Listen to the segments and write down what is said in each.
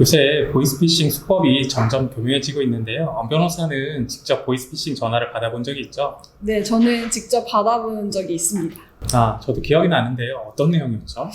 요새 보이스피싱 수법이 점점 교묘해지고 있는데요. 엄 변호사는 직접 보이스피싱 전화를 받아본 적이 있죠? 네, 저는 직접 받아본 적이 있습니다. 아, 저도 기억이 나는데요. 어떤 내용이었죠?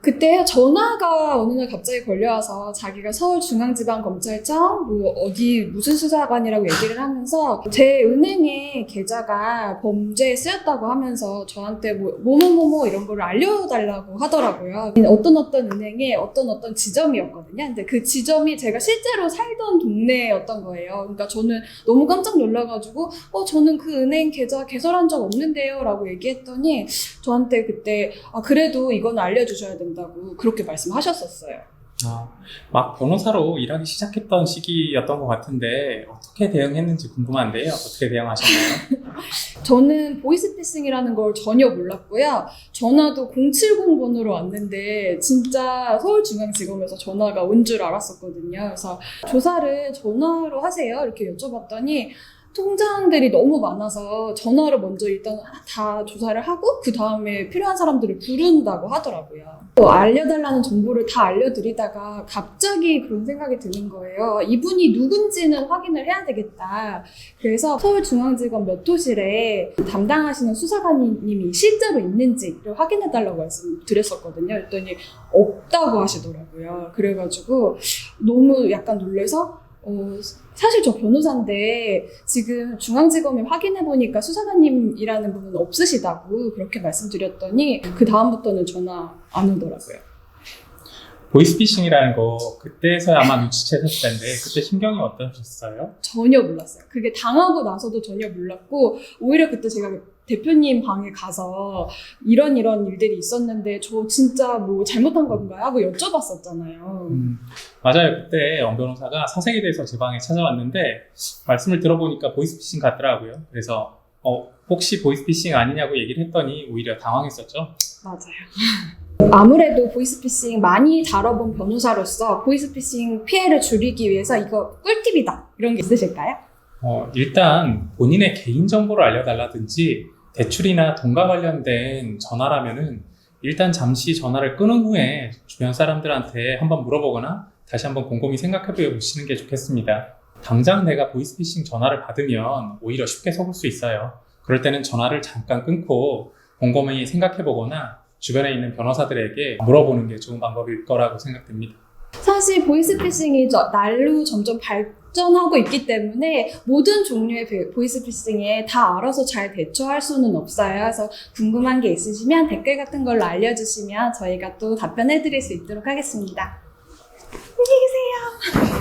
그때 전화가 어느 날 갑자기 걸려와서 자기가 서울중앙지방검찰청 뭐 어디 무슨 수사관이라고 얘기를 하면서 제 은행의 계좌가 범죄에 쓰였다고 하면서 저한테 뭐 뭐뭐뭐뭐 이런 거를 알려달라고 하더라고요. 어떤 어떤 은행의 어떤 어떤 지점이었거든요. 근데 그 지점이 제가 실제로 살던 동네였던 거예요. 그러니까 저는 너무 깜짝 놀라가지고 어 저는 그 은행 계좌 개설한 적 없는데요라고 얘기했더니 저한테 그때 아 그래도 이건 알려주셔야 된다 고 그렇게 말씀하셨었어요. 아, 막 변호사로 일하기 시작했던 시기였던 것 같은데 어떻게 대응했는지 궁금한데요. 어떻게 대응하셨나요? 저는 보이스피싱이라는 걸 전혀 몰랐고요. 전화도 070번으로 왔는데 진짜 서울중앙지검에서 전화가 온 줄 알았었거든요. 그래서 조사를 전화로 하세요 이렇게 여쭤봤더니 통장들이 너무 많아서 전화로 먼저 일단 다 조사를 하고 그 다음에 필요한 사람들을 부른다고 하더라고요. 또 알려달라는 정보를 다 알려드리다가 갑자기 그런 생각이 드는 거예요. 이분이 누군지는 확인을 해야 되겠다. 그래서 서울중앙지검 몇 호실에 담당하시는 수사관님이 실제로 있는지를 확인해달라고 말씀드렸었거든요. 그랬더니 없다고 하시더라고요. 그래가지고 너무 약간 놀래서 어, 사실 저 변호사인데 지금 중앙지검에 확인해 보니까 수사관님이라는 분은 없으시다고 그렇게 말씀드렸더니 그 다음부터는 전화 안 오더라고요. 보이스피싱이라는 거 그때서야 아마 눈치채셨을 텐데 그때 심경이 어떠셨어요? 전혀 몰랐어요. 그게 당하고 나서도 전혀 몰랐고 오히려 그때 제가 대표님 방에 가서 이런 이런 일들이 있었는데 저 진짜 뭐 잘못한 건가요? 하고 여쭤봤었잖아요. 음, 맞아요. 그때 엄 변호사가 사생에 대해서 제 방에 찾아왔는데 말씀을 들어보니까 보이스피싱 같더라고요. 그래서 어, 혹시 보이스피싱 아니냐고 얘기를 했더니 오히려 당황했었죠. 맞아요. 아무래도 보이스피싱 많이 다뤄본 변호사로서 보이스피싱 피해를 줄이기 위해서 이거 꿀팁이다 이런 게 있으실까요? 어, 일단 본인의 개인정보를 알려달라든지 대출이나 돈과 관련된 전화라면은 일단 잠시 전화를 끊은 후에 주변 사람들한테 한번 물어보거나 다시 한번 곰곰이 생각해 보시는 게 좋겠습니다. 당장 내가 보이스피싱 전화를 받으면 오히려 쉽게 속을 수 있어요. 그럴 때는 전화를 잠깐 끊고 곰곰이 생각해 보거나 주변에 있는 변호사들에게 물어보는 게 좋은 방법일 거라고 생각됩니다. 사실 보이스피싱이 저- 날로 점점 발 전하고 있기 때문에 모든 종류의 배- 보이스 피싱에 다 알아서 잘 대처할 수는 없어요. 그래서 궁금한 게 있으시면 댓글 같은 걸로 알려주시면 저희가 또 답변해 드릴 수 있도록 하겠습니다. 안녕히 계세요.